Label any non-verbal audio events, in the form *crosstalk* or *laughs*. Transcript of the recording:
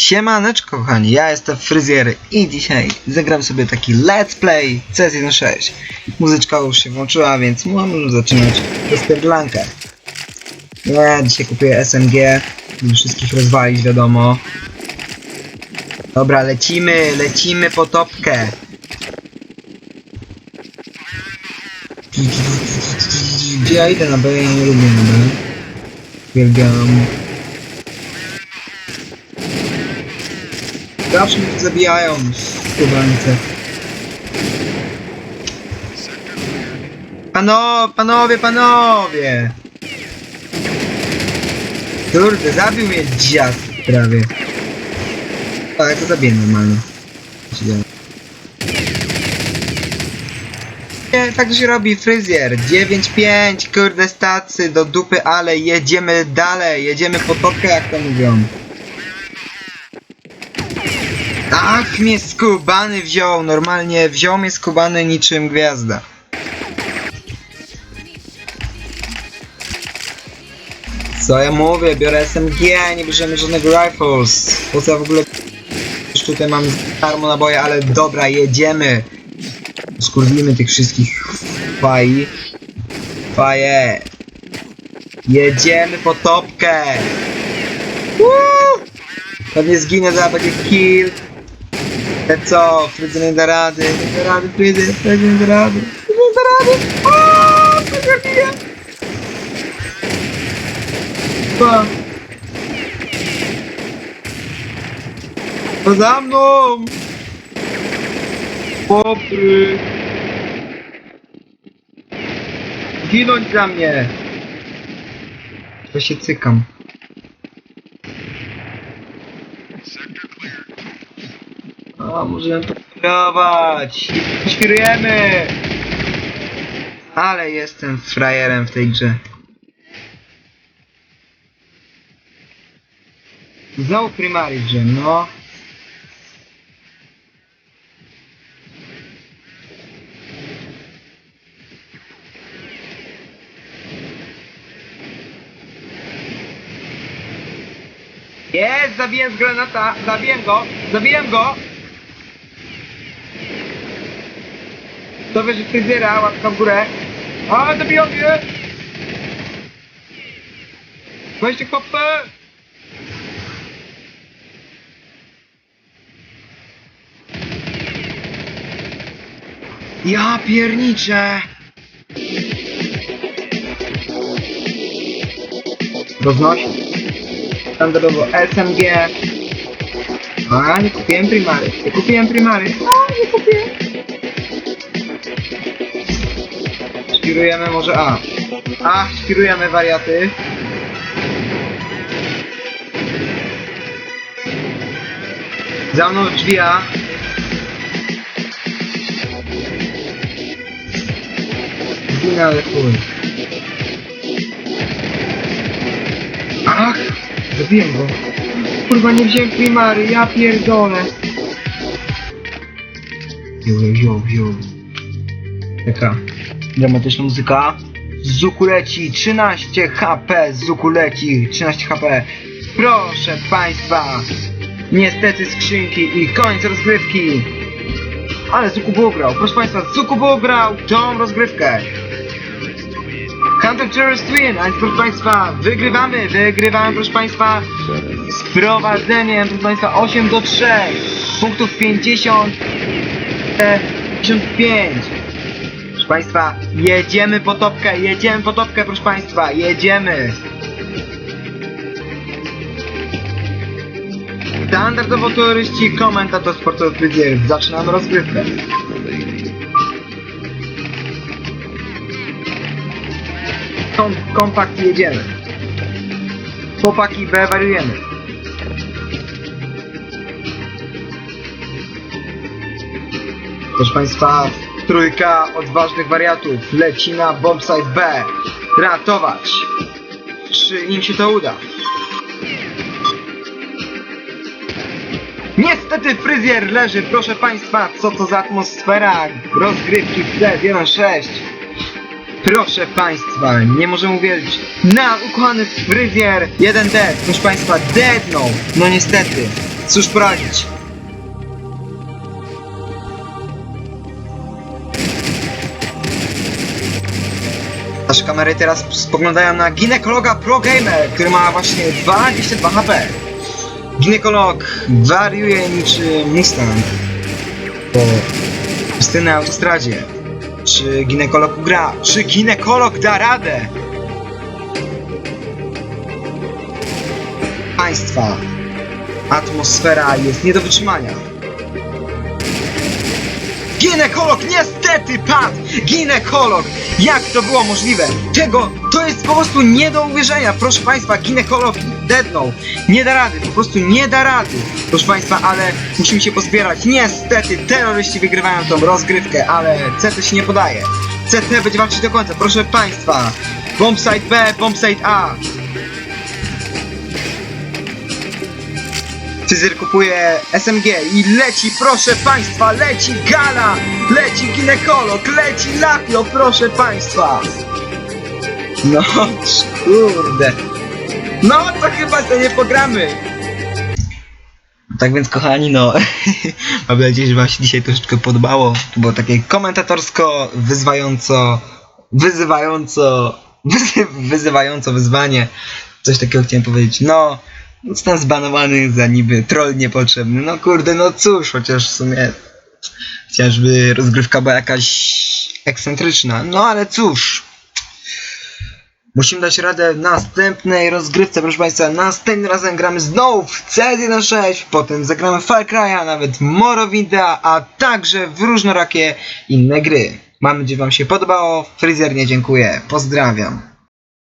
Siemaneczko kochani, ja jestem Fryzjer i dzisiaj zagram sobie taki let's play CS16 Muzyczka już się włączyła, więc możemy zaczynać rozpierdlankę Ja dzisiaj kupuję SMG, żeby wszystkich rozwalić wiadomo. Dobra, lecimy, lecimy po topkę. Ja idę na B? Ja nie lubię na B. Uwielbiam Zawsze mnie zabijają skubańce. Pano, panowie, panowie! Kurde, zabił mnie dziad prawie. A, ja to zabiję normalnie. Nie, tak się robi, fryzjer. 9-5, kurde, stacy do dupy, ale jedziemy dalej, jedziemy po topkę, jak to mówią. Ach, mnie skubany wziął, normalnie wziął mnie skubany niczym gwiazda. Co ja mówię, biorę SMG, nie bierzemy żadnego rifles. Po co ja w ogóle już tutaj mam darmo naboje, ale dobra, jedziemy. Skurwimy tych wszystkich faj. Faje. Jedziemy po topkę. Woo! Pewnie zginę, za będzie kill. Ale co? Frydzy nie da rady. Nie da rady, Frydzy. Frydzy nie da rady. Frydzy nie da rady. Aaaa! Frydzy bije. Pa. To za mną! Popry! Ginąć za mnie! Ja się cykam. A, możemy próbować! Świrujemy! Ale jestem frajerem w tej grze. Znowu Primaris, że no. Jest, zabiłem z granata, zabiłem go, zabiłem go! To wiesz, fryzjera, łapka w górę. A, zabiją mnie! Weźcie kopę! Ja pierniczę! Roznosi. Standardowo SMG. A, nie kupiłem primary. Nie kupiłem primary. A, nie kupiłem. Świrujemy może A. A, świrujemy wariaty. Za mną drzwi A. Zginę, ale chuj. Ach! Zabiłem go. Kurwa, nie wziąłem primary, ja pierdolę. Wziąłem, wziąłem, wziąłem. Taka dramatyczna muzyka. Zuku leci, 13 HP, Zuku leci, 13 HP. Proszę Państwa, niestety skrzynki i koniec rozgrywki. Ale Zuku ugrał, proszę Państwa, Zuku ugrał tą rozgrywkę. Counter Terrorist Twin, a więc proszę Państwa, wygrywamy, wygrywamy proszę Państwa z prowadzeniem, proszę Państwa, 8 do 3, punktów 50, e, 55. Państwa, jedziemy po topkę, jedziemy po topkę, proszę Państwa, jedziemy. Standardowo turyści, komentator sportowy Fryzjer. Zaczynamy rozgrywkę. Kom kompakt jedziemy. Chłopaki B wariujemy. Proszę Państwa, trójka odważnych wariatów leci na bombsite B. Ratować. Czy im się to uda? Niestety fryzjer leży, proszę Państwa, co to za atmosfera rozgrywki w C16. Proszę Państwa, nie możemy uwierzyć. Na ukochany fryzjer 1D, proszę Państwa, deadnął. No niestety, cóż poradzić. Kamery teraz spoglądają na ginekologa Pro Gamer, który ma właśnie 22 HP. Ginekolog wariuje niczym Mustang po pustynnej autostradzie. Czy ginekolog ugra? Czy ginekolog da radę? Państwa, atmosfera jest nie do wytrzymania. Ginekolog niestety padł! Ginekolog! Jak to było możliwe? Tego, to jest po prostu nie do uwierzenia. Proszę Państwa, ginekolog dednął. Nie da rady, po prostu nie da rady. Proszę Państwa, ale musimy się pozbierać. Niestety, terroryści wygrywają tą rozgrywkę, ale CT się nie podaje. CT będzie walczyć do końca, proszę Państwa. Bombsite B, bombsite A. Cyzyr kupuje SMG i leci, proszę państwa, leci gala, leci ginekolog, leci lapio, proszę państwa. No, kurde. No, to chyba to nie pogramy. Tak więc, kochani, no, *laughs* mam nadzieję, że wam się dzisiaj troszeczkę podobało. To było takie komentatorsko, wyzwająco, wyzywająco, wyzy, *laughs* wyzywająco wyzwanie. Coś takiego chciałem powiedzieć. No, Zostałem zbanowany za niby troll niepotrzebny. No kurde, no cóż, chociaż w sumie chociażby rozgrywka była jakaś ekscentryczna. No ale cóż. Musimy dać radę następnej rozgrywce, proszę Państwa. Następnym razem gramy znowu w CS16, potem zagramy Far Cry'a, nawet Morrowinda, a także w różnorakie inne gry. Mam nadzieję, Wam się podobało. Freezer nie dziękuję. Pozdrawiam.